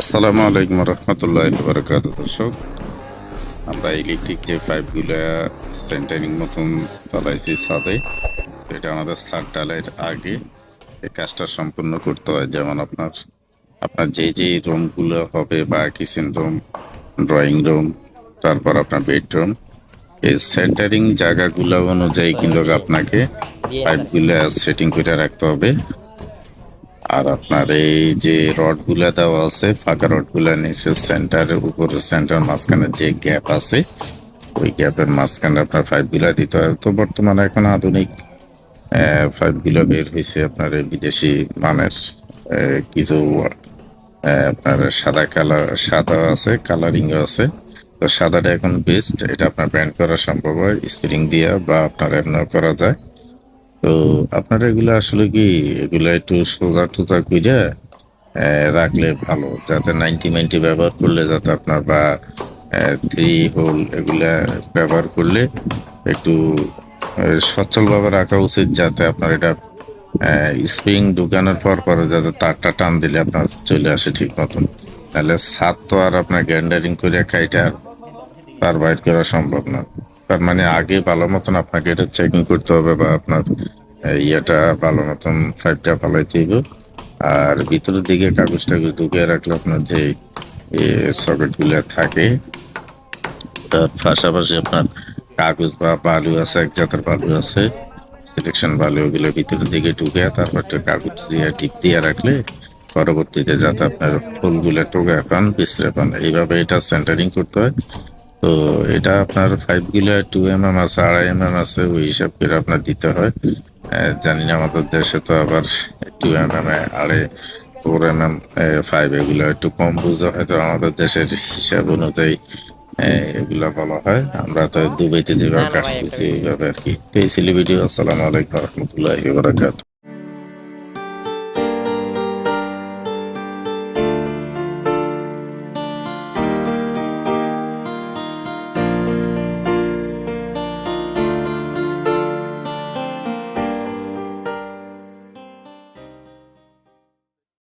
আসসালামু আলাইকুম রহমতুল্লাহ বারকাত দর্শক, আমরা ইলেকট্রিক যে পাইপগুলো সেন্টারিং মতন চালাইছি ছাদে, এটা আমাদের সার ডালের আগে এই কাজটা সম্পূর্ণ করতে হয়। যেমন আপনার আপনার যে যে রুমগুলো হবে বা কিচেন রুম ড্রয়িং রুম তারপর আপনার বেডরুম এই সেন্টারিং জায়গাগুলো অনুযায়ী কিন্তু আপনাকে পাইপগুলো সেটিং করে রাখতে হবে। আর আপনার এই যে রডগুলা দেওয়া আছে, ফাঁকা রডগুলা নিচে সেন্টারের উপরে সেন্টার মাঝখানে যে গ্যাপ আছে, ওই গ্যাপের মাঝখানে আপনার পাইপগুলা দিতে হয়। তো বর্তমানে এখন আধুনিক পাইপগুলো বের হয়েছে আপনার বিদেশি মানের কিছু আপনার সাদা কালার সাদা আছে কালারিং আছে। তো সাদাটা এখন বেস্ট এটা আপনার ব্যান্ড করা সম্ভব হয় স্প্রিং দিয়ে বা আপনার এমনও করা যায়। তো আপনার এগুলো আসলে কি এগুলো একটু সোজা টোজা করে রাখলে ভালো? যাতে নাইনটি নাইনটি ব্যবহার করলে, যাতে আপনার বা থ্রি হোল এগুলা ব্যবহার করলে একটু সচ্ছলভাবে রাখা উচিত, যাতে আপনার এটা স্প্রিং ঢুকানোর পর পরে যাতে তারটা টান দিলে আপনার চলে আসে ঠিক মতন। তাহলে ছাদ তো আর আপনার গ্যান্ডারিং করে কাইটা আর তার বাইর করা সম্ভব না। তার মানে আগে ভালো মতন আপনাকে এটা চেকিং করতে হবে বা আপনার ইয়েটা ভালো মতন ফাইভটা ফালাইতে হবে। আর ভিতরের দিকে কাগজ টাগজ ঢুকিয়ে রাখলে আপনার যে সকেটগুলো থাকে, তার পাশাপাশি আপনার কাগজ বা বালু আছে, এক জাতের বালু আছে সিলেকশন বালু ওগুলো ভিতরের দিকে ঢুকে তারপর কাগজ দিয়ে টিপ দিয়ে রাখলে পরবর্তীতে যাতে আপনার ফুলগুলো টোকা পান পিছড়ে পান। এইভাবে এটা সেন্টারিং করতে হয়। তো এটা আপনার ফাইভগুলো টু এম এম আছে, আড়াই এম এম আছে, ওই হিসাব করে আপনার দিতে হয়। জানি না, আমাদের দেশে তো আবার টু এম এম এ, আড়াই ফোর এম এম ফাইভ এগুলো একটু কম বুঝা হয়, তো আমাদের দেশের হিসাব অনুযায়ী এগুলো বলা হয়। আমরা তো দুবাইতে যেভাবে করছি, এইভাবে আর কি। এই ভিডিও আসসালামু আলাইকুম, রহমতুল্লাহ